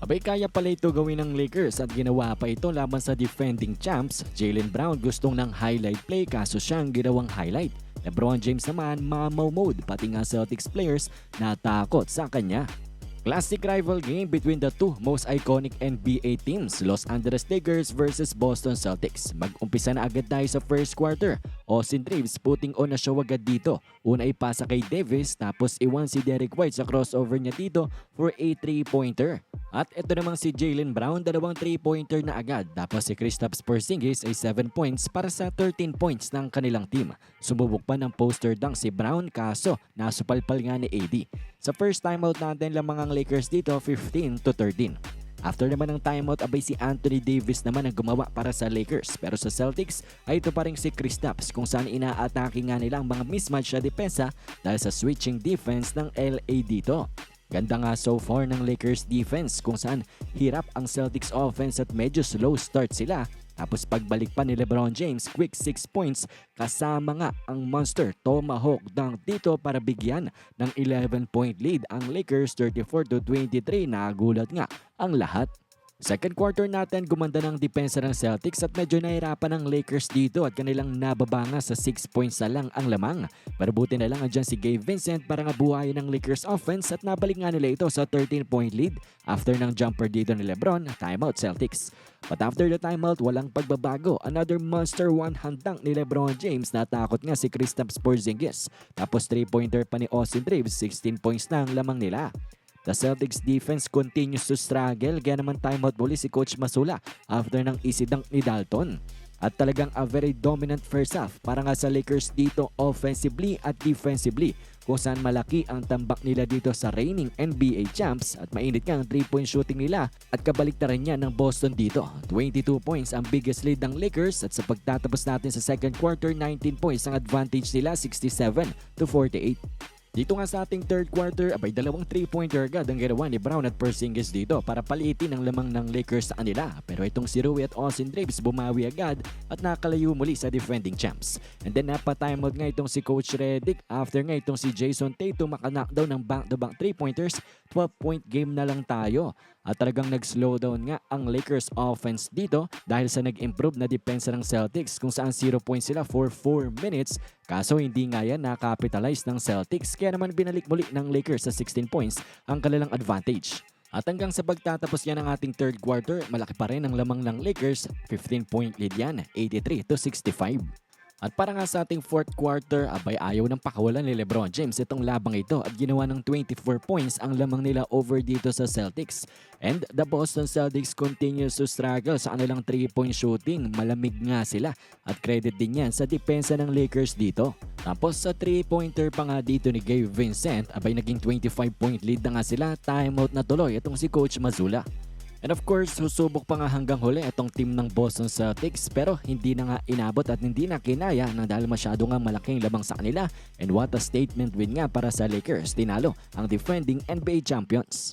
Abay kaya pala ito gawin ng Lakers at ginawa pa ito laban sa defending champs. Jalen Brown gustong ng highlight play kaso siyang ginawang highlight. Lebron James naman mamaw mode pati nga Celtics players natakot sa kanya. Classic rival game between the two most iconic NBA teams, Los Angeles Lakers versus Boston Celtics. Mag-umpisa na agad tayo sa first quarter. Austin Reeves putting on na show agad dito. Una ipasa kay Davis tapos iwan si Derek White sa crossover niya dito for a 3-pointer. At ito namang si Jalen Brown, dalawang 3-pointer na agad. Tapos si Kristaps Porzingis ay 7 points para sa 13 points ng kanilang team. Sumubok pa ng poster dunk si Brown kaso nasupalpal nga ni AD. Sa first timeout natin lamang ang Lakers dito 15 to 13. After naman ng timeout, abay si Anthony Davis naman ang gumawa para sa Lakers. Pero sa Celtics ay ito pa rin si Kristaps kung saan inaatake nga nila ang mga mismatch na depensa dahil sa switching defense ng LA dito. Ganda nga so far ng Lakers defense kung saan hirap ang Celtics offense at medyo slow start sila. Tapos pagbalik pa ni Lebron James, quick 6 points kasama nga ang monster Tomahawk dunk dito para bigyan ng 11 point lead ang Lakers 34 to 23. Nagulat nga ang lahat. Second quarter natin, gumanda ng depensa ng Celtics at medyo nahirapan ng Lakers dito at kanilang nababa nga sa 6 points na lang ang lamang. Pero buti na lang andyan si Gabe Vincent para nga buhayin ng Lakers offense at nabalik nga nila ito sa 13 point lead after ng jumper dito ni Lebron, timeout Celtics. But after the timeout, walang pagbabago. Another monster one hand dunk ni Lebron James. Natakot nga si Kristaps Porzingis. Tapos 3-pointer pa ni Austin Reeves, 16 points na ang lamang nila. The Celtics defense continues to struggle kaya naman timeout muli si Coach Masula after ng easy dunk ni Dalton. At talagang a very dominant first half para nga sa Lakers dito offensively at defensively kung saan malaki ang tambak nila dito sa reigning NBA champs at mainit nga ang 3-point shooting nila at kabaliktaran niya ng Boston dito. 22 points ang biggest lead ng Lakers at sa pagtatapos natin sa second quarter 19 points ang advantage nila 67 to 48. Dito nga sa ating third quarter, abay dalawang 3-pointer agad ang ginawa ni Brown at Porzingis dito para paliitin ang lamang ng Lakers sa kanila. Pero itong si Rui at Austin Reeves bumawi agad at nakalayo muli sa defending champs. And then napatimeout nga itong si Coach Redick after nga itong si Jason Tatum makanakdown ng back-to-back 3-pointers. 12-point game na lang tayo. At talagang nag-slow down nga ang Lakers offense dito dahil sa nag-improve na depensa ng Celtics kung saan 0 points sila for 4 minutes. Kaso hindi nga yan nakapitalize ng Celtics kaya naman binalik muli ng Lakers sa 16 points ang kanilang advantage. At hanggang sa pagtatapos yan ng ating third quarter, malaki pa rin ang lamang ng Lakers. 15 point lead yan, 83 to 65. At para nga sa ating fourth quarter, abay ayaw ng pakawalan ni Lebron James itong labang ito at ginawa ng 24 points ang lamang nila over dito sa Celtics. And the Boston Celtics continues to struggle sa kanilang 3-point shooting. Malamig nga sila at credit din yan sa depensa ng Lakers dito. Tapos sa 3-pointer pa nga dito ni Gabe Vincent, abay naging 25-point lead na nga sila. Timeout na tuloy itong si Coach Mazula. And of course, susubok pa nga hanggang huli itong team ng Boston Celtics pero hindi na nga inabot at hindi na kinaya nang dahil masyado nga malaking labang sa kanila. And what a statement win nga para sa Lakers. Tinalo ang defending NBA champions.